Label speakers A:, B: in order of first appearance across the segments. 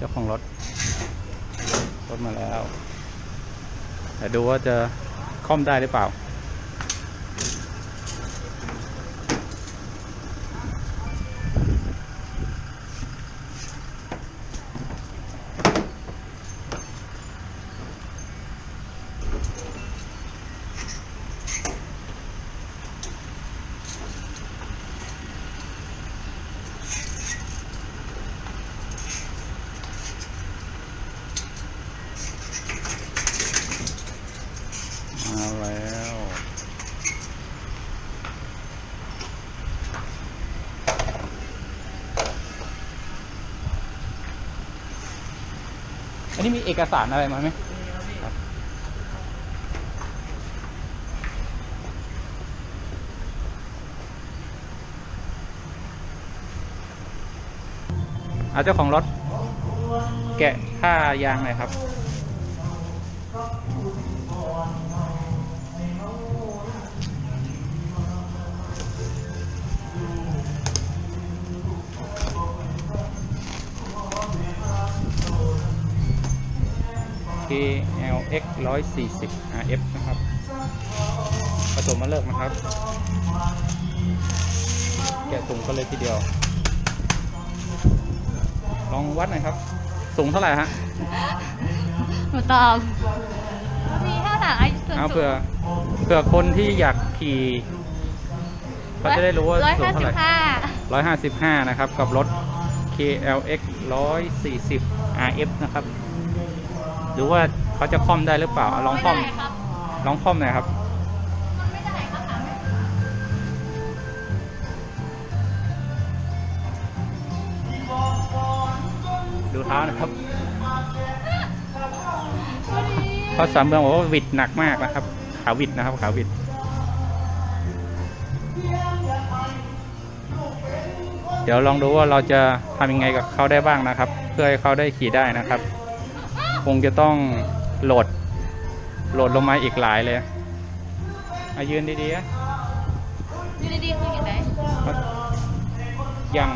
A: จ้าของรถ รถมาแล้ว แต่ดูว่าจะค่อมได้หรือเปล่าแล้ว อันนี้มีเอกสารอะไรมาไหมครับเอาเจ้าของรถแกะค่ายางหน่อยครับ KLX 140 RF นะครับผสมมาเลิกนะครับ แกะถุงก็เลยทีเดียว ลองวัดหน่อยครับ สูงเท่าไหร่ฮะ
B: หนูตอบมีเท่าไหร่ไอ้ส่วน
A: เอา
B: สูง
A: เผื่อเผื่อคนที่อยากขี่เขาจะได้รู้ว่า
B: ร้อย
A: สูง
B: ห้า
A: เท่า
B: สิ
A: ไห
B: บ
A: ร่
B: ห้า
A: 155 นะครับ กับรถ KLX 140 RF นะครับ หรือว่าเขาจะคล่อมได้หรือเปล่าเอาลองคล่อม
B: ไม่ได้ครับ
A: ลองคล่อมหน่อยครับ
B: มันไม่ได้ครับถามไม่
A: ดูเท้านะครับ
B: พอดี
A: เพราะสามเมืองบอกว่าวิดหนักมากนะครับ ขาวิดนะครับ ขาวิดเดี๋ยวลองดูว่าเราจะทำยังไงกับเขาได้บ้างนะครับ เพื่อให้เขาได้ขี่ได้นะครับ คงจะต้องโหลดโหลดลงมาอีกหลายเลยอายืนดีๆนะ
B: อยู่ดีๆคืออย่างไร
A: อย่าง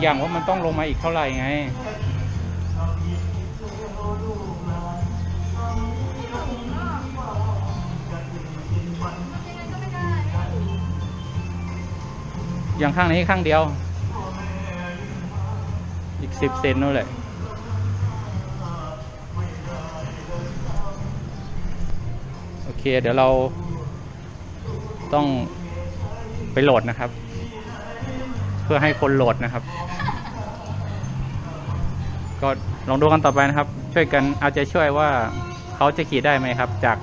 A: อย่างว่ามันต้องลงมาอีกเท่าไหร่ไง อย่างข้างนี้ข้างเดียว อีกสิบเซนนู่นแหละ เค เดี๋ยวเราต้องไปโหลดนะครับ เพื่อให้คนโหลดนะครับ ก็ลองดูกันต่อไปนะครับ ช่วยกันเอาใจช่วยว่าเขาจะขี่ได้ไหมครับ จาก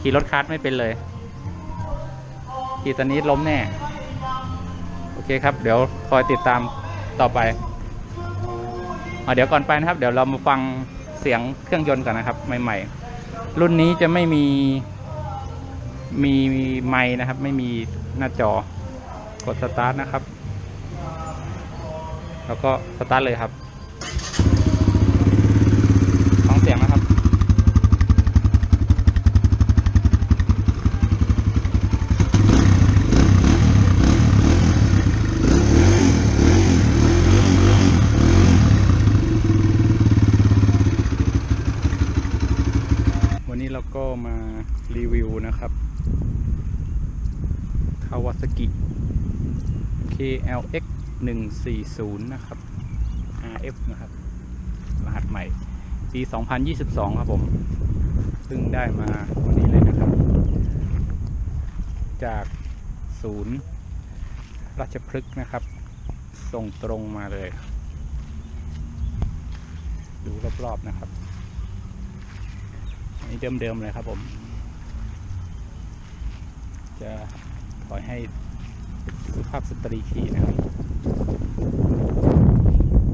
A: ขี่รถคาร์ไม่เป็นเลย ขี่ตอนนี้ล้มแน่ โอเคครับ เดี๋ยวคอยติดตามต่อไปอเดี๋ยวก่อนไปนะครับ เดี๋ยวเรามาฟังเสียงเครื่องยนต์ก่อนนะครับ ใหม่ ๆ รุ่นนี้จะไม่มีมีไม้นะครับ ไม่มีหน้าจอกดสตาร์ทนะครับ แล้วก็สตาร์ทเลยครับฟังเสียงนะครับ วันนี้เราก็มา รีวิวนะครับ Kawasaki KLX 140 นะครับ RF นะครับ รหัสใหม่ ปี 2022 ครับผมเพิ่งได้มาวันนี้เลยนะครับ จากศูนย์ราชพฤกษ์นะครับ ส่งตรงมาเลย ดูรอบๆนะครับ อันนี้เดิมๆเลยครับผม จะขอยให้สุภาพสตรีขี่นะครับ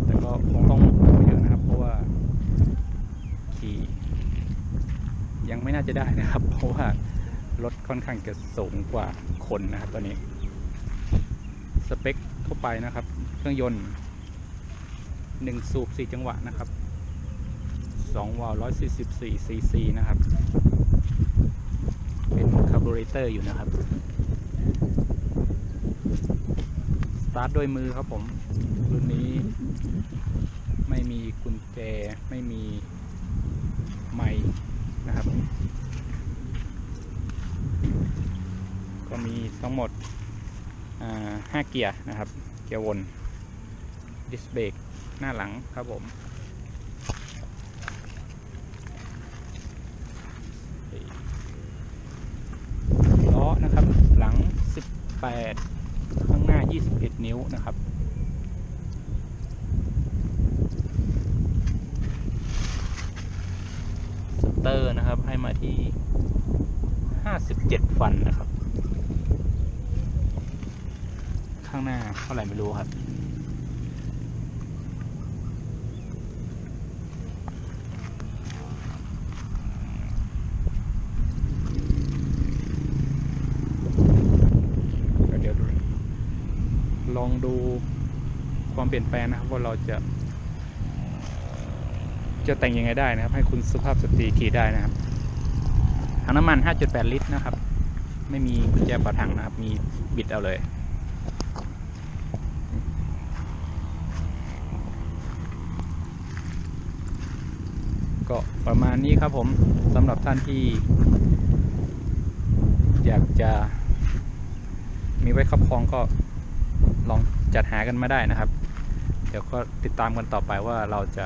A: แต่ก็คงต้องเยอะนะครับ เพราะว่าขี่ยังไม่น่าจะได้นะครับ เพราะว่ารถค่อนข้างจะสูงกว่าคนนะครับตอนนี้ สเปคเข้าไปนะครับ เครื่องยนต์หนึ่งสูบสี่จังหวะนะครับสองวาล์วร้อยสี่สิบสี่ซีซีนะครับ เป็นคาร์บูเรเตอร์อยู่นะครับ สตาร์ทด้วยมือครับผม รุ่นนี้ไม่มีกุญแจ ไม่มีไม้นะครับ ก็มีทั้งหมดอ่าห้าเกียร์นะครับ เกียร์วน ดิสเบรกหน้าหลังครับผม ล้อ นะครับ หลัง 18 ข้างหน้า 21 นิ้วนะครับสเตอร์นะครับให้มาที่ 57 ฟันนะครับ ข้างหน้าเท่าไหร่ไม่รู้ครับ เดี๋ยวดู ลองดูความเปลี่ยนแปลงนะครับว่าเราจะจะแต่งยังไงได้นะครับ ให้คุณสุภาพสตรีขี่ได้นะครับถังน้ำมัน 5.8 ลิตรนะครับ ไม่มีกุญแจเปิดถังนะครับ มีบิดเอาเลย ก็ประมาณนี้ครับผมสำหรับท่านที่ อยากจะมีไว้ครอบครองก็ ลองจัดหากันมาได้นะครับ เดี๋ยวก็ติดตามกันต่อไปว่าเราจะ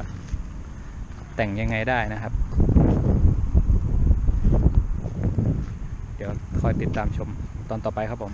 A: แต่งยังไงได้นะครับ เดี๋ยวคอยติดตามชมตอนต่อไปครับผม